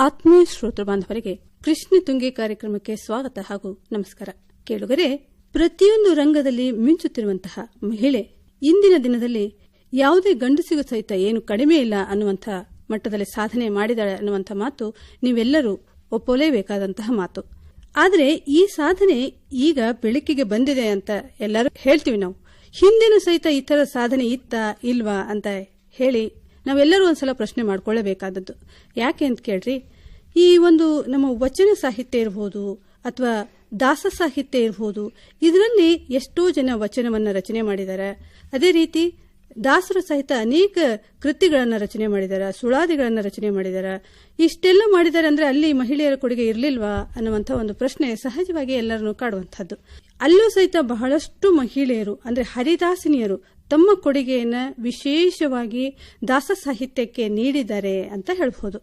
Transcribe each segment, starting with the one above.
ಆತ್ಮೀಯ ಶ್ರೋತೃ ಬಾಂಧವರಿಗೆ ಕೃಷ್ಣ ತುಂಗಿ ಕಾರ್ಯಕ್ರಮಕ್ಕೆ ಸ್ವಾಗತ ಹಾಗೂ ನಮಸ್ಕಾರ. ಕೇಳುಗರೆ, ಪ್ರತಿಯೊಂದು ರಂಗದಲ್ಲಿ ಮಿಂಚುತ್ತಿರುವಂತಹ ಮಹಿಳೆ ಇಂದಿನ ದಿನದಲ್ಲಿ ಯಾವುದೇ ಗಂಡಸಿಗೂ ಸಹಿತ ಏನು ಕಡಿಮೆ ಇಲ್ಲ ಅನ್ನುವಂಥ ಮಟ್ಟದಲ್ಲಿ ಸಾಧನೆ ಮಾಡಿದಾಳೆ ಅನ್ನುವಂಥ ಮಾತು ನೀವೆಲ್ಲರೂ ಒಪ್ಪಲೇಬೇಕಾದಂತಹ ಮಾತು. ಆದರೆ ಈ ಸಾಧನೆ ಈಗ ಬೆಳಕಿಗೆ ಬಂದಿದೆ ಅಂತ ಎಲ್ಲರೂ ಹೇಳ್ತೀವಿ ನಾವು. ಹಿಂದಿನ ಸಹಿತ ಈ ಸಾಧನೆ ಇತ್ತ ಇಲ್ವಾ ಅಂತ ಹೇಳಿ ನಾವೆಲ್ಲರೂ ಒಂದ್ಸಲ ಪ್ರಶ್ನೆ ಮಾಡ್ಕೊಳ್ಳಬೇಕಾದದ್ದು. ಯಾಕೆ ಅಂತ ಕೇಳ್ರಿ, ಈ ಒಂದು ನಮ್ಮ ವಚನ ಸಾಹಿತ್ಯ ಇರಬಹುದು ಅಥವಾ ದಾಸ ಸಾಹಿತ್ಯ ಇರಬಹುದು ಇದರಲ್ಲಿ ಎಷ್ಟೋ ಜನ ವಚನವನ್ನು ರಚನೆ ಮಾಡಿದ್ದಾರೆ ಅದೇ ರೀತಿ ದಾಸರು ಸಹಿತ ಅನೇಕ ಕೃತಿಗಳನ್ನು ರಚನೆ ಮಾಡಿದ್ದಾರೆ ಸುಳಾದಿಗಳನ್ನು ರಚನೆ ಮಾಡಿದ್ದಾರೆ ಇಷ್ಟೆಲ್ಲ ಮಾಡಿದ್ದಾರೆ ಅಂದ್ರೆ ಅಲ್ಲಿ ಮಹಿಳೆಯರ ಕೊಡುಗೆ ಇರಲಿಲ್ವಾ ಅನ್ನುವಂಥ ಒಂದು ಪ್ರಶ್ನೆ ಸಹಜವಾಗಿ ಎಲ್ಲರನ್ನು ಕಾಡುವಂಥದ್ದು. ಅಲ್ಲೂ ಸಹಿತ ಬಹಳಷ್ಟು ಮಹಿಳೆಯರು, ಅಂದ್ರೆ ಹರಿದಾಸಿನಿಯರು ತಮ್ಮ ಕೊಡುಗೆಯನ್ನು ವಿಶೇಷವಾಗಿ ದಾಸ ಸಾಹಿತ್ಯಕ್ಕೆ ನೀಡಿದ್ದಾರೆ ಅಂತ ಹೇಳ್ಬೋದು.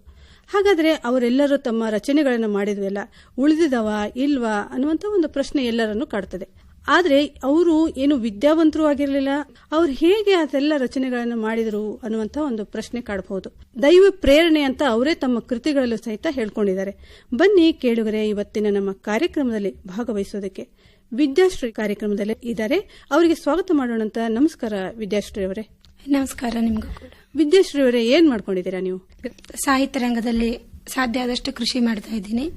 ಹಾಗಾದರೆ ಅವರೆಲ್ಲರೂ ತಮ್ಮ ರಚನೆಗಳನ್ನು ಮಾಡಿದ್ವಲ್ಲ ಉಳಿದಿದವಾ ಇಲ್ವಾ ಅನ್ನುವಂಥ ಒಂದು ಪ್ರಶ್ನೆ ಎಲ್ಲರನ್ನು ಕಾಡ್ತದೆ. ಆದ್ರೆ ಅವರು ಏನು ವಿದ್ಯಾವಂತರು ಆಗಿರಲಿಲ್ಲ. ಅವ್ರು ಹೇಗೆ ಅದೆಲ್ಲ ರಚನೆಗಳನ್ನು ಮಾಡಿದರು ಅನ್ನುವಂತ ಒಂದು ಪ್ರಶ್ನೆ ಕಾಡಬಹುದು ದೈವ ಪ್ರೇರಣೆ ಅಂತ ಅವರೇ ತಮ್ಮ ಕೃತಿಗಳಲ್ಲೂ ಸಹಿತ ಹೇಳ್ಕೊಂಡಿದ್ದಾರೆ. ಬನ್ನಿ ಕೇಳುಗರೆ ಇವತ್ತಿನ ನಮ್ಮ ಕಾರ್ಯಕ್ರಮದಲ್ಲಿ ಭಾಗವಹಿಸೋದಕ್ಕೆ. ವಿದ್ಯಾಶ್ರೀ ಕಾರ್ಯಕ್ರಮದಲ್ಲಿ ಇದ್ದಾರೆ. ಅವರಿಗೆ ಸ್ವಾಗತ ಮಾಡೋಣ ಅಂತ ನಮಸ್ಕಾರ ವಿದ್ಯಾಶ್ರೀ ಅವರೇ. ನಮಸ್ಕಾರ ನಿಮ್ಗೂ ಕೂಡ. ವಿದ್ಯಾಶ್ರೀ ಅವರೇ ಏನ್ ಮಾಡ್ಕೊಂಡಿದ್ದೀರಾ ನೀವು? ಸಾಹಿತ್ಯ ರಂಗದಲ್ಲಿ ಸಾಧ್ಯ ಆದಷ್ಟು ಕೃಷಿ ಮಾಡ್ತಾ ಇದ್ದೀನಿ.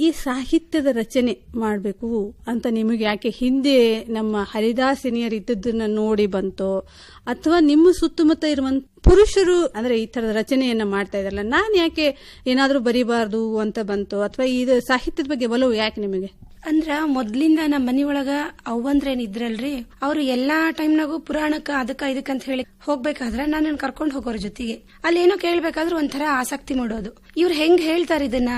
ಈ ಸಾಹಿತ್ಯದ ರಚನೆ ಮಾಡಬೇಕು ಅಂತ ನಿಮಗೆ ಯಾಕೆ ಹಿಂದೆ ನಮ್ಮ ಹರಿದಾಸಿನಿಯರು ಇದ್ದದ್ದನ್ನ ನೋಡಿ ಬಂತೋ, ಅಥವಾ ನಿಮ್ಮ ಸುತ್ತಮುತ್ತ ಇರುವಂತ ಪುರುಷರು ಅಂದ್ರೆ ಈ ತರದ ರಚನೆಯನ್ನ ಮಾಡ್ತಾ ಇದಾರಲ್ಲ ನಾನು ಯಾಕೆ ಏನಾದರೂ ಬರಿಬಾರ್ದು ಅಂತ ಬಂತು, ಅಥವಾ ಇದು ಸಾಹಿತ್ಯದ ಬಗ್ಗೆ ಒಲವು ಯಾಕೆ ನಿಮಗೆ? ಅಂದ್ರ ಮೊದ್ಲಿಂದ ನಮ್ಮ ಮನೆಯೊಳಗ ಅವ್ವಂದ್ರೇನ್ ಇದ್ರಲ್ರಿ, ಅವ್ರು ಎಲ್ಲಾ ಟೈಮ್ನಾಗೂ ಪುರಾಣಕ್ಕ ಅದಕ್ಕ ಇದಕ್ಕ ಅಂತ ಹೇಳಿ ಹೋಗ್ಬೇಕಾದ್ರೆ ನಾನು ಕರ್ಕೊಂಡು ಹೋಗೋರ ಜೊತೆಗೆ. ಅಲ್ಲಿ ಏನೋ ಕೇಳ್ಬೇಕಾದ್ರೂ ಒಂಥರ ಆಸಕ್ತಿ ಮಾಡೋದು. ಇವ್ರು ಹೆಂಗ್ ಹೇಳ್ತಾರ ಇದನ್ನ?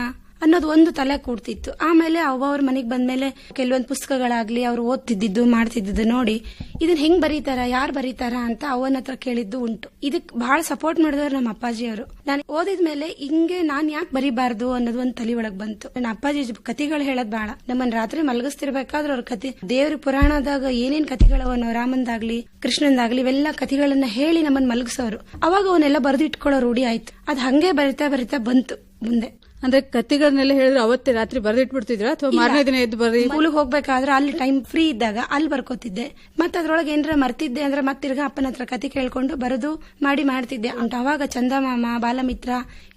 ಅನ್ನೋದು ಒಂದು ತಲೆ ಕೂಡ್ತಿತ್ತು. ಆಮೇಲೆ ಅವ ಅವ್ರ ಮನೆಗೆ ಬಂದ್ಮೇಲೆ ಕೆಲವೊಂದು ಪುಸ್ತಕಗಳಾಗ್ಲಿ ಅವ್ರು ಓದ್ತಿದ್ದು ಮಾಡ್ತಿದ್ದು ನೋಡಿ ಇದನ್ನ ಹೆಂಗ್ ಬರೀತಾರ, ಯಾರು ಬರೀತಾರ ಅಂತ ಅವನ ಹತ್ರ ಕೇಳಿದ್ದು ಉಂಟು. ಇದಕ್ ಬಹಳ ಸಪೋರ್ಟ್ ಮಾಡಿದವ್ರು ನಮ್ಮ ಅಪ್ಪಾಜಿ ಅವರು ನಾನು ಓದಿದ್ಮೇಲೆ ಹಿಂಗೆ ನಾನ್ ಯಾಕೆ ಬರೀಬಾರ್ದು ಅನ್ನೋದು ಒಂದು ತಲೆ ಒಳಗ್ ಬಂತು. ನನ್ನ ಅಪ್ಪಾಜಿ ಕಥೆಗಳು ಹೇಳೋದ್ ಬಹಳ ನಮ್ಮನ್ ರಾತ್ರಿ ಮಲಗಿಸ್ತಿರ್ಬೇಕಾದ್ರೆ ಅವ್ರ ಕಥೆ, ದೇವ್ರ ಪುರಾಣದಾಗ ಏನೇನ್ ಕತಿಗಳವನೋ ರಾಮಂದಾಗ್ಲಿ, ಕೃಷ್ಣಂದಾಗ್ಲಿ, ಇವೆಲ್ಲ ಕಥೆಗಳನ್ನ ಹೇಳಿ ನಮ್ಮನ್ ಮಲಗಿಸೋರು. ಅವಾಗ ಅವನ್ನೆಲ್ಲ ಬರೆದು ಇಟ್ಕೊಳ್ಳೋ ರೂಢಿ ಆಯ್ತು. ಅದ್ ಹಂಗೆ ಬರಿತಾ ಬರಿತಾ ಬಂತು ಮುಂದೆ. ಅಂದ್ರೆ ಕತೆಗಳನ್ನೆಲ್ಲ ಹೇಳಿದ್ರೆ ಅವತ್ತೇ ರಾತ್ರಿ ಬರೆದಿಟ್ಬಿಡ್ತಿದ್ರ? ಅಥವಾ ಮಾರನೇ ದಿನ ಎದ್ದು ಬರ್ರಿ ಸ್ಕೂಲಿಗೆ ಹೋಗ್ಬೇಕಾದ್ರೆ ಅಲ್ಲಿ ಟೈಮ್ ಫ್ರೀ ಇದ್ದಾಗ ಅಲ್ಲಿ ಬರ್ಕೋತಿದ್ದೆ. ಮತ್ತೆ ಅದ್ರೊಳಗೆ ಏನಾರ ಮರ್ತಿದ್ದೆ ಅಂದ್ರೆ ಮತ್ತೆ ತಿರ್ಗಾ ಅಪ್ಪನ ಹತ್ರ ಕತೆ ಕೇಳ್ಕೊಂಡು ಬರೋದು ಮಾಡಿ ಮಾಡ್ತಿದ್ದೆ. ಉಂಟು ಅವಾಗ ಚಂದಮಾಮ ಬಾಲಮಿತ್ರ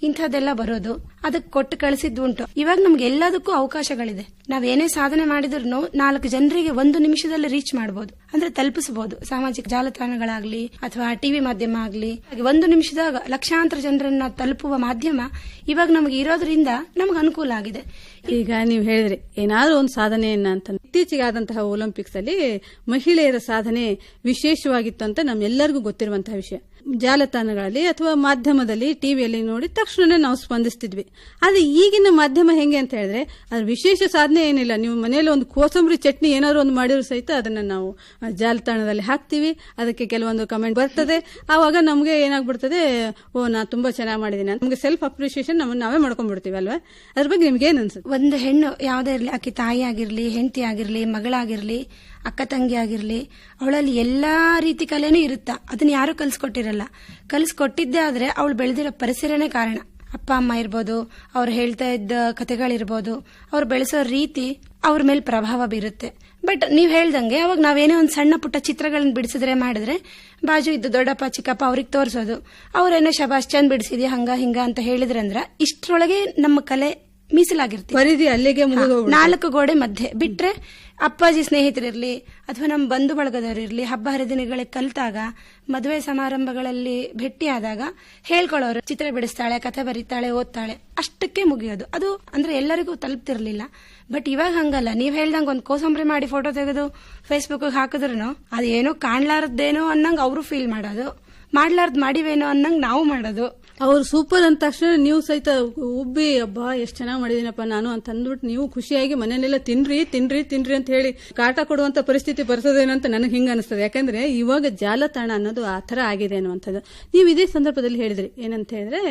ಇಂಥದ್ದೆಲ್ಲ ಬರೋದು. ಅದಕ್ಕೆ ಕೊಟ್ಟು ಕಳಿಸಿದ್ದು ಉಂಟು. ಇವಾಗ ನಮ್ಗೆ ಎಲ್ಲದಕ್ಕೂ ಅವಕಾಶಗಳಿದೆ. ನಾವ್ ಏನೇ ಸಾಧನೆ ಮಾಡಿದ್ರು ನಾಲ್ಕು ಜನರಿಗೆ ಒಂದು ನಿಮಿಷದಲ್ಲಿ ರೀಚ್ ಮಾಡಬಹುದು ಅಂದ್ರೆ ತಲುಪಿಸಬಹುದು ಸಾಮಾಜಿಕ ಜಾಲತಾಣಗಳಾಗ್ಲಿ ಅಥವಾ ಟಿವಿ ಮಾಧ್ಯಮ ಆಗ್ಲಿ. ಒಂದು ನಿಮಿಷದಾಗ ಲಕ್ಷಾಂತರ ಜನರನ್ನ ತಲುಪುವ ಮಾಧ್ಯಮ ಇವಾಗ ನಮ್ಗೆ ಇರೋದ್ರಿಂದ ನಮ್ಗೆ ಅನುಕೂಲ ಆಗಿದೆ. ಈಗ ನೀವು ಹೇಳಿದ್ರೆ, ಏನಾದ್ರೂ ಒಂದು ಸಾಧನೆ ಅಂತ. ಇತ್ತೀಚೆಗೆ ಆದಂತಹ ಒಲಿಂಪಿಕ್ಸ್ ಅಲ್ಲಿ ಮಹಿಳೆಯರ ಸಾಧನೆ ವಿಶೇಷವಾಗಿತ್ತು ಅಂತ ನಮ್ಮೆಲ್ಲರಿಗೂ ಗೊತ್ತಿರುವಂತಹ ವಿಷಯ. ಜಾಲತಾಣಗಳಲ್ಲಿ ಅಥವಾ ಮಾಧ್ಯಮದಲ್ಲಿ ಟಿವಿಯಲ್ಲಿ ನೋಡಿ ತಕ್ಷಣನೇ ನಾವು ಸ್ಪಂದಿಸ್ತಿದ್ವಿ. ಆದರೆ ಈಗಿನ ಮಾಧ್ಯಮ ಹೆಂಗೆ ಅಂತ ಹೇಳಿದ್ರೆ, ಅದ್ರ ವಿಶೇಷ ಸಾಧನೆ ಏನಿಲ್ಲ. ನೀವು ಮನೆಯಲ್ಲಿ ಒಂದು ಕೋಸಂಬರಿ ಚಟ್ನಿ ಏನಾದ್ರು ಒಂದು ಮಾಡಿದ್ರು ಸಹಿತ ಅದನ್ನ ನಾವು ಜಾಲತಾಣದಲ್ಲಿ ಹಾಕ್ತಿವಿ. ಅದಕ್ಕೆ ಕೆಲವೊಂದು ಕಮೆಂಟ್ ಬರ್ತದೆ. ಆವಾಗ ನಮಗೆ ಏನಾಗ್ಬಿಡ್ತದೆ, ಓ, ನಾ ತುಂಬಾ ಚೆನ್ನಾಗಿ ಮಾಡಿದ್ದೀನಿ ನಮಗೆ ಸೆಲ್ಫ್ ಅಪ್ರಿಸಿಯೇಷನ್ ನಮ್ಮನ್ನ ನಾವೇ ಮಾಡ್ಕೊಂಡ್ಬಿಡ್ತೀವಿ ಅಲ್ವಾ? ಅದ್ರ ಬಗ್ಗೆ ನಿಮ್ಗೆ ಏನ್ ಅನ್ಸುತ್ತೆ? ಒಂದು ಹೆಣ್ಣು ಯಾವುದೇ ಇರಲಿ, ಆಕೆ ತಾಯಿ ಆಗಿರ್ಲಿ, ಹೆಂಡತಿ ಆಗಿರ್ಲಿ, ಮಗಳಾಗಿರ್ಲಿ ಅಕ್ಕ ತಂಗಿ ಆಗಿರಲಿ ಅವಳಲ್ಲಿ ಎಲ್ಲಾ ರೀತಿ ಕಲೆನೂ ಇರುತ್ತಾ? ಅದನ್ನ ಯಾರು ಕಲ್ಸ್ಕೊಟ್ಟಿರಲ್ಲ. ಕಲ್ಸ್ಕೊಟ್ಟಿದ್ದೇ ಆದ್ರೆ ಅವಳು ಬೆಳೆದಿರೋ ಪರಿಸರನೇ ಕಾರಣ. ಅಪ್ಪ ಅಮ್ಮ ಇರ್ಬೋದು ಅವ್ರು ಹೇಳ್ತಾ ಇದ್ದ ಕಥೆಗಳಿರ್ಬೋದು ಅವ್ರು ಬೆಳೆಸೋ ರೀತಿ ಅವ್ರ ಮೇಲೆ ಪ್ರಭಾವ ಬೀರುತ್ತೆ. ಬಟ್ ನೀವು ಹೇಳ್ದಂಗೆ ಅವಾಗ ನಾವೇನೇ ಒಂದು ಸಣ್ಣ ಪುಟ್ಟ ಚಿತ್ರಗಳನ್ನ ಬಿಡಿಸಿದ್ರೆ ಮಾಡಿದ್ರೆ ಬಾಜು ಇದ್ದು ದೊಡ್ಡಪ್ಪ ಚಿಕ್ಕಪ್ಪ ಅವ್ರಿಗೆ ತೋರಿಸೋದು. ಅವ್ರೇನೋ ಶಬಾಷ್ ಚಂದ್ ಬಿಡಿಸಿದ್ಯಾ? ಹಂಗ ಹಿಂಗ ಅಂತ ಹೇಳಿದ್ರಂದ್ರ ಇಷ್ಟರೊಳಗೆ ನಮ್ಮ ಕಲೆ ಮೀಸಲಾಗಿರ್ತೀವಿ. ಅಲ್ಲಿಗೆ ನಾಲ್ಕು ಗೋಡೆ ಮಧ್ಯೆ. ಬಿಟ್ರೆ ಅಪ್ಪಾಜಿ ಸ್ನೇಹಿತರಿರಲಿ ಅಥವಾ ನಮ್ಮ ಬಂಧು ಬಳಗದವರಿರಲಿ ಹಬ್ಬ ಹರಿದಿನಗಳಿಗೆ ಕಲಿತಾಗ, ಮದುವೆ ಸಮಾರಂಭಗಳಲ್ಲಿ ಭೇಟಿಯಾದಾಗ ಹೇಳ್ಕೊಳ್ಳೋರು, ಚಿತ್ರ ಬಿಡಿಸ್ತಾಳೆ, ಕಥೆ ಬರೀತಾಳೆ, ಓದ್ತಾಳೆ, ಅಷ್ಟಕ್ಕೆ ಮುಗಿಯೋದು. ಅದು ಅಂದ್ರೆ ಎಲ್ಲರಿಗೂ ತಲುಪ್ತಿರ್ಲಿಲ್ಲ. ಬಟ್ ಇವಾಗ ಹಂಗಲ್ಲ. ನೀವ್ ಹೇಳ್ದಂಗೆ ಒಂದು ಕೋಸಂಬರಿ ಮಾಡಿ ಫೋಟೋ ತೆಗೆದು ಫೇಸ್ಬುಕ್ ಹಾಕಿದ್ರು ಅದೇನೋ ಕಾಣ್ಲಾರದ್ದೇನೋ ಅನ್ನಂಗ್ ಅವರು ಫೀಲ್ ಮಾಡೋದು. ಮಾಡ್ಲಾರ್ದ್ ಮಾಡಿವೇನೋ ಅನ್ನಂಗ್ ನಾವು ಮಾಡೋದು. ಅವ್ರು ಸೂಪರ್ ಅಂದ ತಕ್ಷಣ ನೀವು ಸಹಿತ ಉಬ್ಬಿ, ಅಬ್ಬಾ, ಎಷ್ಟು ಚೆನ್ನಾಗಿ ಮಾಡಿದೀನಪ್ಪ ನಾನು ಅಂತ ಅಂದ್ಬಿಟ್ಟು ನೀವು ಖುಷಿಯಾಗಿ ಮನೆಯಲ್ಲೆಲ್ಲ ತಿನ್ರಿ ತಿನ್ರಿ ತಿನ್ರಿ ಅಂತ ಹೇಳಿ ಕಾಟ ಕೊಡುವಂತ ಪರಿಸ್ಥಿತಿ ಬರ್ತದೇನೋ ಅಂತ ನನಗೆ ಹಿಂಗ ಅನಿಸ್ತದೆ. ಯಾಕಂದ್ರೆ ಇವಾಗ ಜಾಲತಾಣ ಅನ್ನೋದು ಆ ಥರ ಆಗಿದೆ ಅನ್ನುವಂಥದ್ದು. ನೀವು ಇದೇ ಸಂದರ್ಭದಲ್ಲಿ ಹೇಳಿದ್ರಿ. ಏನಂತ ಹೇಳಿದ್ರೆ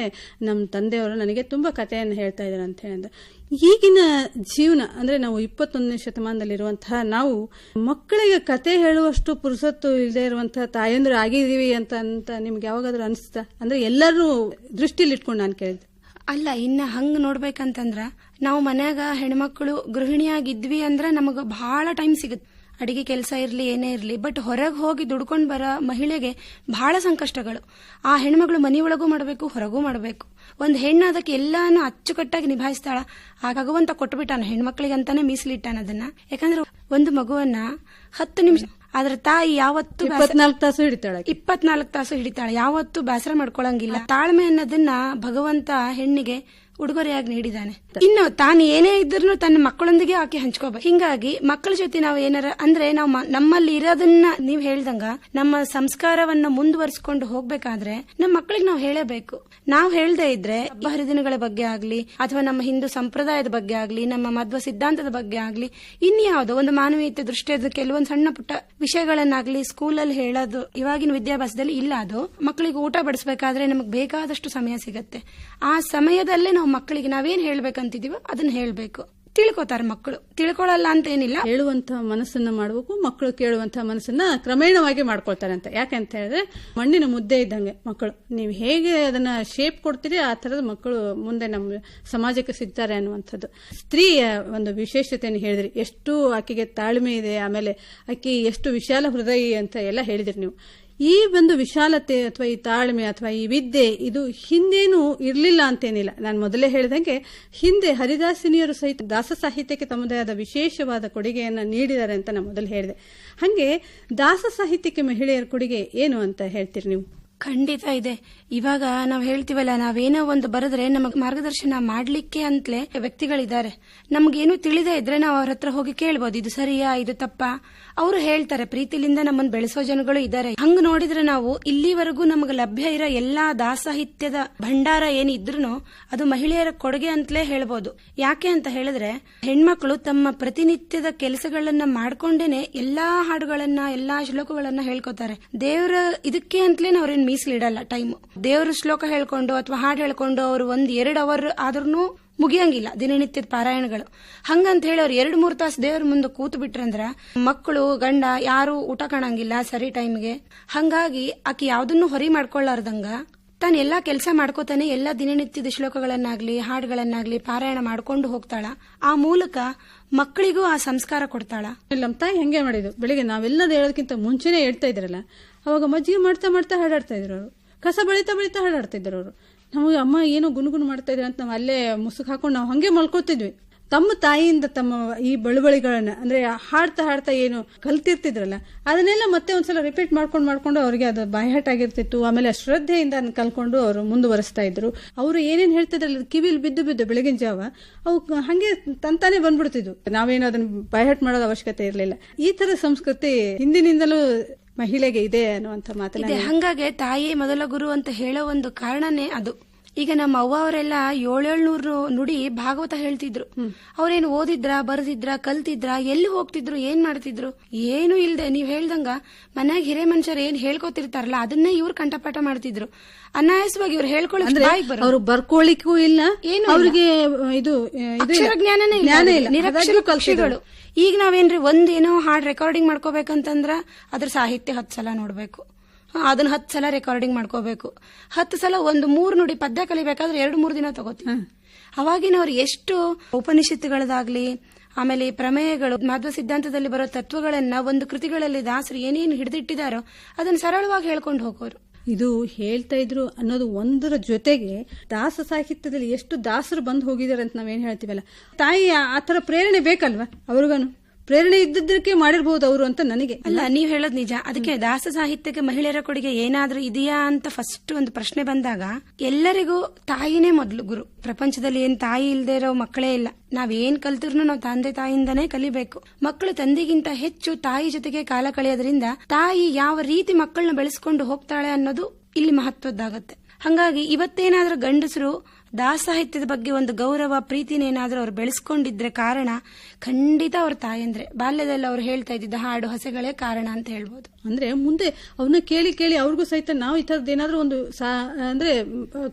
ನಮ್ಮ ತಂದೆಯವರು ನನಗೆ ತುಂಬಾ ಕಥೆಯನ್ನು ಹೇಳ್ತಾ ಇದ್ದಾರೆ ಅಂತ ಹೇಳಿದ್ರೆ. ಈಗಿನ ಜೀವನ, ಅಂದ್ರೆ ನಾವು ಇಪ್ಪತ್ತೊಂದನೇ ಶತಮಾನದಲ್ಲಿರುವಂತಹ ನಾವು ಮಕ್ಕಳಿಗೆ ಕತೆ ಹೇಳುವಷ್ಟು ಪುರುಸತ್ತು ಇಲ್ಲದೆ ಇರುವಂತಹ ತಾಯಂದ್ರು ಆಗಿದ್ದೀವಿ ಅಂತ ಅಂತ ನಿಮ್ಗೆ ಯಾವಾಗಾದ್ರೂ ಅನಿಸ್ತಾ ಅಂದ್ರೆ ಎಲ್ಲರೂ ದೃಷ್ಟಿಲಿ ಇಟ್ಕೊಂಡು ನಾನು ಕೇಳಿದೆ. ಅಲ್ಲ, ಇನ್ನ ಹಂಗ್ ನೋಡ್ಬೇಕಂತಂದ್ರ ನಾವು ಮನ್ಯಾಗ ಹೆಣ್ಮಕ್ಳು ಗೃಹಿಣಿಯಾಗಿದ್ವಿ ಅಂದ್ರ ನಮಗ ಬಹಳ ಟೈಮ್ ಸಿಗುತ್ತೆ. ಅಡಿಗೆ ಕೆಲಸ ಇರಲಿ ಏನೇ ಇರಲಿ ಬಟ್ ಹೊರಗೆ ಹೋಗಿ ದುಡ್ಕೊಂಡು ಬರೋ ಮಹಿಳೆಗೆ ಬಹಳ ಸಂಕಷ್ಟಗಳು. ಆ ಹೆಣ್ಮಗಳು ಮನೆಯೊಳಗೂ ಮಾಡಬೇಕು ಹೊರಗೂ ಮಾಡಬೇಕು. ಒಂದು ಹೆಣ್ಣು ಅದಕ್ಕೆ ಎಲ್ಲಾನು ಅಚ್ಚುಕಟ್ಟಾಗಿ ನಿಭಾಯಿಸ್ತಾಳ. ಆ ಭಗವಂತ ಹೆಣ್ಮಕ್ಳಿಗೆ ಅಂತಾನೆ ಮೀಸಲಿಟ್ಟಾನ ಅದನ್ನ. ಯಾಕಂದ್ರೆ ಒಂದು ಮಗುವನ್ನ ಹತ್ತು ನಿಮಿಷ ಅದ್ರ ತಾಯಿ ಯಾವತ್ತು ಇಪ್ಪತ್ನಾಲ್ಕು ತಾಸು ಹಿಡಿತಾಳೆ. ಇಪ್ಪತ್ನಾಲ್ಕು ತಾಸು ಹಿಡಿತಾಳೆ ಯಾವತ್ತು ಬೇಸರ ಮಾಡ್ಕೊಳಂಗಿಲ್ಲ. ತಾಳ್ಮೆ ಅನ್ನೋದನ್ನ ಭಗವಂತ ಹೆಣ್ಣಿಗೆ ಉಡುಗೊರೆಯಾಗಿ ನೀಡಿದಾನೆ ಇನ್ನು ತಾನು ಏನೇ ಇದ್ರೂ ತನ್ನ ಮಕ್ಕಳೊಂದಿಗೆ ಆಕೆ ಹಂಚ್ಕೋಬೇಕು ಹಿಂಗಾಗಿ ಮಕ್ಕಳ ಜೊತೆ ನಾವು ಏನಾರ ಅಂದ್ರೆ ನಾವು ನಮ್ಮಲ್ಲಿ ಇರೋದನ್ನ ನೀವ್ ಹೇಳ್ದಂಗ ನಮ್ಮ ಸಂಸ್ಕಾರವನ್ನ ಮುಂದುವರಿಸಿಕೊಂಡು ಹೋಗ್ಬೇಕಾದ್ರೆ ನಮ್ಮ ಮಕ್ಕಳಿಗೆ ನಾವು ಹೇಳಬೇಕು. ನಾವು ಹೇಳದೇ ಇದ್ರೆ ಹರಿದಿನಗಳ ಬಗ್ಗೆ ಆಗ್ಲಿ, ಅಥವಾ ನಮ್ಮ ಹಿಂದೂ ಸಂಪ್ರದಾಯದ ಬಗ್ಗೆ ಆಗ್ಲಿ, ನಮ್ಮ ಮಧ್ವ ಸಿದ್ಧಾಂತದ ಬಗ್ಗೆ ಆಗ್ಲಿ, ಇನ್ಯಾವುದೋ ಒಂದು ಮಾನವೀಯತೆ ದೃಷ್ಟಿಯದ ಕೆಲವೊಂದು ಸಣ್ಣ ಪುಟ್ಟ ವಿಷಯಗಳನ್ನಾಗ್ಲಿ ಸ್ಕೂಲಲ್ಲಿ ಹೇಳೋದು, ಇವಾಗಿನ ವಿದ್ಯಾಭ್ಯಾಸದಲ್ಲಿ ಇಲ್ಲ ಅದು ಮಕ್ಕಳಿಗೆ ಊಟ ಬಡಿಸಬೇಕಾದ್ರೆ ನಮಗೆ ಬೇಕಾದಷ್ಟು ಸಮಯ ಸಿಗತ್ತೆ. ಆ ಸಮಯದಲ್ಲೇ ನಾವು ಮಕ್ಕಳಿಗೆ ನಾವೇನ್ ಹೇಳ್ಬೇಕಂತಿದೀವೋ ಅದನ್ನ ಹೇಳ್ಬೇಕು. ತಿಳ್ಕೊತಾರೆ ಮಕ್ಕಳು. ತಿಳ್ಕೊಳ್ಳಲ್ಲ ಅಂತ ಏನಿಲ್ಲ ಹೇಳುವಂತ ಮನಸ್ಸನ್ನ ಮಾಡಬೇಕು, ಮಕ್ಕಳು ಕೇಳುವಂತ ಮನಸ್ಸನ್ನ ಕ್ರಮೇಣವಾಗಿ ಮಾಡ್ಕೊಳ್ತಾರೆ ಅಂತ. ಯಾಕಂತ ಹೇಳಿದ್ರೆ, ಮಣ್ಣಿನ ಮುದ್ದೆ ಇದ್ದಂಗೆ ಮಕ್ಕಳು. ನೀವು ಹೇಗೆ ಅದನ್ನ ಶೇಪ್ ಕೊಡ್ತೀರಿ, ಆ ತರದ ಮಕ್ಕಳು ಮುಂದೆ ನಮ್ಮ ಸಮಾಜಕ್ಕೆ ಸಿಗ್ತಾರೆ ಅನ್ನುವಂಥದ್ದು. ಸ್ತ್ರೀಯ ಒಂದು ವಿಶೇಷತೆಯನ್ನು ಹೇಳಿದ್ರಿ. ಎಷ್ಟು ಆಕೆಗೆ ತಾಳ್ಮೆ ಇದೆ, ಆಮೇಲೆ ಆಕೆ ಎಷ್ಟು ವಿಶಾಲ ಹೃದಯ ಅಂತ ಎಲ್ಲ ಹೇಳಿದ್ರಿ ನೀವು. ಈ ಒಂದು ವಿಶಾಲತೆ ಅಥವಾ ಈ ತಾಳ್ಮೆ ಅಥವಾ ಈ ವಿದ್ಯೆ, ಇದು ಹಿಂದೇನು ಇರಲಿಲ್ಲ ಅಂತೇನಿಲ್ಲ. ನಾನು ಮೊದಲೇ ಹೇಳಿದಂಗೆ, ಹಿಂದೆ ಹರಿದಾಸಿನಿಯರು ಸಹಿತ ದಾಸ ಸಾಹಿತ್ಯಕ್ಕೆ ತಮ್ಮದೇ ಆದ ವಿಶೇಷವಾದ ಕೊಡುಗೆಯನ್ನು ನೀಡಿದ್ದಾರೆ ಅಂತ ನಾನು ಮೊದಲು ಹೇಳಿದೆ. ಹಾಗೆ ದಾಸ ಸಾಹಿತ್ಯಕ್ಕೆ ಮಹಿಳೆಯರ ಕೊಡುಗೆ ಏನು ಅಂತ ಹೇಳ್ತೀರಿ ನೀವು? ಖಂಡಿತ ಇದೆ. ಇವಾಗ ನಾವ್ ಹೇಳ್ತೀವಲ್ಲ, ನಾವೇನೋ ಒಂದು ಬರೆದ್ರೆ ನಮಗ್ ಮಾರ್ಗದರ್ಶನ ಮಾಡ್ಲಿಕ್ಕೆ ಅಂತಲೇ ವ್ಯಕ್ತಿಗಳಿದ್ದಾರೆ. ನಮ್ಗೇನು ತಿಳಿದೇ ಇದ್ರೆ ನಾವು ಅವ್ರ ಹತ್ರ ಹೋಗಿ ಕೇಳ್ಬೋದು, ಇದು ಸರಿಯಾ, ಇದು ತಪ್ಪಾ? ಅವರು ಹೇಳ್ತಾರೆ, ಪ್ರೀತಿಲಿಂದ ನಮ್ಮನ್ನ ಬೆಳೆಸೋ ಜನಗಳು ಇದ್ದಾರೆ ಹಂಗ ನೋಡಿದ್ರೆ ನಾವು ಇಲ್ಲಿವರೆಗೂ ನಮಗೆ ಲಭ್ಯ ಇರೋ ಎಲ್ಲಾ ದಾಸಾಹಿತ್ಯದ ಭಂಡಾರ ಏನಿದ್ರು ಅದು ಮಹಿಳೆಯರ ಕೊಡುಗೆ ಅಂತಲೇ ಹೇಳ್ಬೋದು. ಯಾಕೆ ಅಂತ ಹೇಳಿದ್ರೆ, ಹೆಣ್ಮಕ್ಳು ತಮ್ಮ ಪ್ರತಿನಿತ್ಯದ ಕೆಲಸಗಳನ್ನ ಮಾಡ್ಕೊಂಡೇನೆ ಎಲ್ಲಾ ಹಾಡುಗಳನ್ನ, ಎಲ್ಲಾ ಶ್ಲೋಕಗಳನ್ನ ಹೇಳ್ಕೊತಾರೆ. ದೇವರ ಇದಕ್ಕೆ ಅಂತಲೇ ಅವ್ರೇನ್ ಮೀಸಲಿಡಲ್ಲ ಟೈಮ್ ದೇವರ ಶ್ಲೋಕ ಹೇಳ್ಕೊಂಡು ಅಥವಾ ಹಾಡು ಹೇಳ್ಕೊಂಡು ಅವರು ಒಂದ್ ಎರಡು ಅವರ್ ಆದ್ರೂ ಮುಗಿಯಂಗಿಲ್ಲ ದಿನನಿತ್ಯದ ಪಾರಾಯಣಗಳು. ಹಂಗಂತ ಹೇಳಿ ಅವ್ರು ಎರಡು ಮೂರು ತಾಸು ದೇವ್ರ ಮುಂದೆ ಕೂತು ಬಿಟ್ರಂದ್ರ ಮಕ್ಕಳು, ಗಂಡ ಯಾರು ಊಟ ಕಾಣಂಗಿಲ್ಲ ಸರಿ ಟೈಮ್ಗೆ ಹಂಗಾಗಿ ಆಕೆ ಯಾವ್ದನ್ನು ಹೊರಿ ಮಾಡ್ಕೊಳ್ಳಾರ್ದಂಗ ತಾನು ಎಲ್ಲ ಕೆಲಸ ಮಾಡ್ಕೋತಾನೆ, ಎಲ್ಲಾ ದಿನನಿತ್ಯದ ಶ್ಲೋಕಗಳನ್ನಾಗ್ಲಿ, ಹಾಡುಗಳನ್ನಾಗ್ಲಿ ಪಾರಾಯಣ ಮಾಡ್ಕೊಂಡು ಹೋಗ್ತಾಳ. ಆ ಮೂಲಕ ಮಕ್ಕಳಿಗೂ ಆ ಸಂಸ್ಕಾರ ಕೊಡ್ತಾಳ. ನಮ್ಮ ತಾಯಿ ಹೆಂಗೆ ಮಾಡಿದ್ರು ಬೆಳಿಗ್ಗೆ ನಾವೆಲ್ಲದ ಹೇಳೋದಕ್ಕಿಂತ ಮುಂಚೆನೇ ಹೇಳ್ತಾ ಇದ್ರಲ್ಲ, ಅವಾಗ ಮಜ್ಜಿಗೆ ಮಾಡ್ತಾ ಮಾಡ್ತಾ ಹಾಡಾಡ್ತಾ ಇದ್ರು ಅವರು. ಕಸ ಬಳಿತಾ ಬಳಿತಾ ಹಾಡಾಡ್ತಾ ಇದ್ರು ಅವರು. ನಮಗೆ ಅಮ್ಮ ಏನೋ ಗುನುಗುನು ಮಾಡ್ತಾ ಇದ್ರು ಅಂತ ನಾವು ಅಲ್ಲೇ ಮುಸುಕ್ ಹಾಕೊಂಡು ನಾವು ಹಂಗೆ ಮಲ್ಕೋತಿದ್ವಿ. ತಮ್ಮ ತಾಯಿಯಿಂದ ತಮ್ಮ ಈ ಬಳುವಳಿಗಳನ್ನ ಅಂದ್ರೆ ಹಾಡ್ತಾ ಹಾಡ್ತಾ ಏನು ಕಲ್ತಿರ್ತಿದ್ರಲ್ಲ ಅದನ್ನೆಲ್ಲ ಮತ್ತೆ ಒಂದ್ಸಲ ರಿಪೀಟ್ ಮಾಡ್ಕೊಂಡು ಮಾಡ್ಕೊಂಡು ಅವ್ರಿಗೆ ಅದು ಬಾಯ್ಹಾಟ್ ಆಗಿರ್ತಿತ್ತು. ಆಮೇಲೆ ಶ್ರದ್ಧೆಯಿಂದ ಕಲ್ಕೊಂಡು ಅವರು ಮುಂದುವರಿಸ್ತಾ ಇದ್ರು. ಅವರು ಏನೇನ್ ಹೇಳ್ತಿದ್ರಲ್ಲ ಕಿವಿಲಿ ಬಿದ್ದು ಬಿದ್ದು ಬೆಳಗಿನ ಜಾವ ಅವು ಹಂಗೆ ತಂತಾನೆ ಬಂದ್ಬಿಡ್ತಿದ್ವು. ನಾವೇನು ಅದನ್ನ ಬಾಯ್ಹಾಟ್ ಮಾಡೋದ ಅವಶ್ಯಕತೆ ಇರಲಿಲ್ಲ. ಈ ತರ ಸಂಸ್ಕೃತಿ ಹಿಂದಿನಿಂದಲೂ ಮಹಿಳೆಗೆ ಇದೆ ಅನ್ನುವಂತ ಮಾತನ್ನ ಹಂಗಾಗಿ ತಾಯಿ ಮೊದಲ ಗುರು ಅಂತ ಹೇಳೋ ಒಂದು ಕಾರಣನೇ ಅದು. ಈಗ ನಮ್ಮ ಅವ್ವ ಅವರೆಲ್ಲ ಏಳೇಳ್ನೂರು ನುಡಿ ಭಾಗವತ ಹೇಳ್ತಿದ್ರು. ಅವ್ರೇನು ಓದಿದ್ರ ಬರೆದಿದ್ರ ಕಲ್ತಿದ್ರ ಎಲ್ಲಿ ಹೋಗ್ತಿದ್ರು ಏನ್ ಮಾಡ್ತಿದ್ರು? ಏನು ಇಲ್ದೆ ನೀವ್ ಹೇಳ್ದಂಗ ಮನ್ಯಾಗ ಹಿರೇ ಮನುಷ್ಯರು ಏನ್ ಹೇಳ್ಕೊತಿರ್ತಾರಲ್ಲ ಅದನ್ನೇ ಇವ್ರು ಕಂಠಪಾಠ ಮಾಡ್ತಿದ್ರು. ಅನಾಯಾಸವಾಗಿ ಇವ್ರು ಹೇಳ್ಕೊಳ್ಳೋದು ಅವ್ರು ಬರ್ಕೊಳ್ಳಿಕ್ಕೂ ಇಲ್ಲ ಏನು. ಅವ್ರಿಗೆ ಇದು. ಜ್ಞಾನನೇ ಇಲ್ಲ. ನಿರಕ್ಷರ ಹಾಗಾಗಿ ಈಗ ನಾವೇನ್ರಿ ಒಂದೇನೋ ಹಾಡ್ ರೆಕಾರ್ಡಿಂಗ್ ಮಾಡ್ಕೋಬೇಕಂತಂದ್ರ ಅದ್ರ ಸಾಹಿತ್ಯ ಹತ್ತು ಸಲ ನೋಡ್ಬೇಕು. ಅದನ್ನ ಹತ್ತು ಸಲ ರೆಕಾರ್ಡಿಂಗ್ ಮಾಡ್ಕೋಬೇಕು. ಹತ್ತು ಸಲ ಒಂದು ಮೂರು ನುಡಿ ಪದ್ಯ ಕಲಿಬೇಕಾದ್ರೆ ಎರಡು ಮೂರು ದಿನ ತಗೋತೀವಿ. ಅವಾಗಿನವ್ರು ಎಷ್ಟು ಉಪನಿಷತ್ತುಗಳದಾಗ್ಲಿ ಆಮೇಲೆ ಈ ಪ್ರಮೇಯಗಳು ಮಾಧ್ವ ಸಿದ್ಧಾಂತದಲ್ಲಿ ಬರೋ ತತ್ವಗಳನ್ನ ಒಂದು ಕೃತಿಗಳಲ್ಲಿ ದಾಸರು ಏನೇನು ಹಿಡಿದಿಟ್ಟಿದಾರೋ ಅದನ್ನ ಸರಳವಾಗಿ ಹೇಳ್ಕೊಂಡು ಹೋಗೋರು. ಇದು ಹೇಳ್ತಾ ಇದ್ರು ಅನ್ನೋದು ಒಂದರ ಜೊತೆಗೆ ದಾಸ ಸಾಹಿತ್ಯದಲ್ಲಿ ಎಷ್ಟು ದಾಸರು ಬಂದು ಹೋಗಿದ್ದಾರೆ ಅಂತ ನಾವೇನ್ ಹೇಳ್ತೀವಲ್ಲ? ತಾಯಿ ಆ- ಥರ ಪ್ರೇರಣೆ ಬೇಕಲ್ವಾ ಅವ್ರಿಗನು? ಪ್ರೇರಣೆ ಇದ್ದಿದ್ದಕ್ಕೆ ಮಾಡಿರಬಹುದು ಅವರು ಅಂತ ನನಗೆ. ಅಲ್ಲ, ನೀವು ಹೇಳೋದ್ ನಿಜ. ಅದಕ್ಕೆ ದಾಸ ಸಾಹಿತ್ಯಕ್ಕೆ ಮಹಿಳೆಯರ ಕೊಡುಗೆ ಏನಾದ್ರೂ ಇದೆಯಾ ಅಂತ ಫಸ್ಟ್ ಒಂದು ಪ್ರಶ್ನೆ ಬಂದಾಗ, ಎಲ್ಲರಿಗೂ ತಾಯಿನೇ ಮೊದಲು ಗುರು. ಪ್ರಪಂಚದಲ್ಲಿ ಏನ್ ತಾಯಿ ಇಲ್ಲದೆ ಇರೋ ಮಕ್ಕಳೇ ಇಲ್ಲ. ನಾವ್ ಏನ್ ಕಲ್ತಿರ್ನು ನಾವು ತಂದೆ ತಾಯಿಯಿಂದಾನೇ ಕಲಿಬೇಕು. ಮಕ್ಕಳು ತಂದೆಗಿಂತ ಹೆಚ್ಚು ತಾಯಿ ಜೊತೆಗೆ ಕಾಲ ಕಳೆಯೋದ್ರಿಂದ ತಾಯಿ ಯಾವ ರೀತಿ ಮಕ್ಕಳನ್ನ ಬೆಳೆಸ್ಕೊಂಡು ಹೋಗ್ತಾಳೆ ಅನ್ನೋದು ಇಲ್ಲಿ ಮಹತ್ವದ್ದಾಗತ್ತೆ. ಹಂಗಾಗಿ ಇವತ್ತೇನಾದ್ರೂ ಗಂಡಸರು ದಾಸ ಸಾಹಿತ್ಯದ ಬಗ್ಗೆ ಒಂದು ಗೌರವ ಪ್ರೀತಿನೇನಾದರೂ ಅವ್ರು ಬೆಳೆಸ್ಕೊಂಡಿದ್ರೆ ಕಾರಣ ಖಂಡಿತ ಅವ್ರ ತಾಯಂದ್ರೆ. ಬಾಲ್ಯದಲ್ಲಿ ಅವ್ರು ಹೇಳ್ತಾ ಇದ್ದಿದ್ದ ಹಾಡು ಹಸೆಗಳೇ ಕಾರಣ ಅಂತ ಹೇಳ್ಬೋದು. ಅಂದ್ರೆ ಮುಂದೆ ಅವನ್ನ ಕೇಳಿ ಕೇಳಿ ಅವ್ರಿಗೂ ಸಹಿತ ನಾವು ಈ ತರದ್ ಏನಾದ್ರೂ ಒಂದು ಅಂದ್ರೆ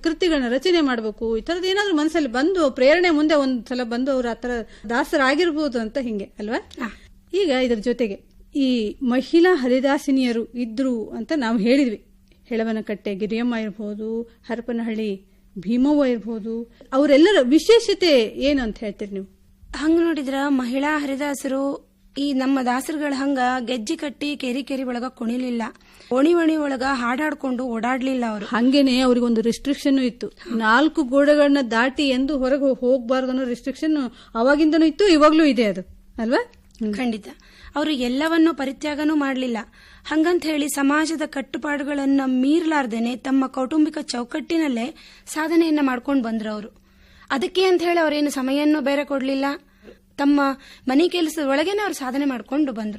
ಕೃತಿಗಳನ್ನ ರಚನೆ ಮಾಡಬೇಕು ಈ ತರದ್ ಏನಾದ್ರೂ ಮನಸ್ಸಲ್ಲಿ ಬಂದು ಪ್ರೇರಣೆ ಮುಂದೆ ಒಂದು ಸಲ ಬಂದು ಅವ್ರು ಆ ಥರ ದಾಸರಾಗಿರ್ಬೋದು ಅಂತ ಹಿಂಗೆ ಅಲ್ವಾ? ಈಗ ಇದ್ರ ಜೊತೆಗೆ ಈ ಮಹಿಳಾ ಹರಿದಾಸಿನಿಯರು ಇದ್ರು ಅಂತ ನಾವು ಹೇಳಿದ್ವಿ. ಹೆಳವನಕಟ್ಟೆ ಗಿರಿಯಮ್ಮ ಇರ್ಬೋದು ಹರಪನಹಳ್ಳಿ ಭೀಮವ್ವ ಇರ್ಬೋದು ಅವರೆಲ್ಲರ ವಿಶೇಷತೆ ಏನು ಅಂತ ಹೇಳ್ತೀರಿ ನೀವು? ಹಂಗ ನೋಡಿದ್ರ ಮಹಿಳಾ ಹರಿದಾಸರು ಈ ನಮ್ಮ ದಾಸರುಗಳ ಹಂಗ ಗೆಜ್ಜಿ ಕಟ್ಟಿ ಕೆರಿ ಕೆರಿ ಒಳಗ ಕುಣಿಲಿಲ್ಲ. ಓಣಿ ಓಣಿ ಒಳಗ ಹಾಡಾಡ್ಕೊಂಡು ಓಡಾಡ್ಲಿಲ್ಲ ಅವರು. ಹಂಗೇನೆ ಅವ್ರಿಗೊಂದು ರಿಸ್ಟ್ರಿಕ್ಷನ್ ಇತ್ತು. ನಾಲ್ಕು ಗೋಡೆಗಳನ್ನ ದಾಟಿ ಎಂದು ಹೊರಗೆ ಹೋಗ್ಬಾರ್ದು ಅನ್ನೋ ರಿಸ್ಟ್ರಿಕ್ಷನ್ ಅವಾಗಿಂದನೂ ಇತ್ತು ಇವಾಗ್ಲೂ ಇದೆ ಅದು. ಅಲ್ವಾ? ಖಂಡಿತ. ಅವರು ಎಲ್ಲವನ್ನೂ ಪರಿತ್ಯಾಗನೂ ಮಾಡಲಿಲ್ಲ. ಹಂಗಂತ ಹೇಳಿ ಸಮಾಜದ ಕಟ್ಟುಪಾಡುಗಳನ್ನ ಮೀರ್ಲಾರ್ದೇನೆ ತಮ್ಮ ಕೌಟುಂಬಿಕ ಚೌಕಟ್ಟಿನಲ್ಲೇ ಸಾಧನೆಯನ್ನ ಮಾಡ್ಕೊಂಡು ಬಂದ್ರು ಅವರು. ಅದಕ್ಕೆ ಅಂತ ಹೇಳಿ ಅವರೇನು ಸಮಯನ್ನು ಬೇರೆ ಕೊಡಲಿಲ್ಲ. ತಮ್ಮ ಮನೆ ಕೆಲಸದ ಒಳಗೇನೆ ಅವರು ಸಾಧನೆ ಮಾಡ್ಕೊಂಡು ಬಂದ್ರು.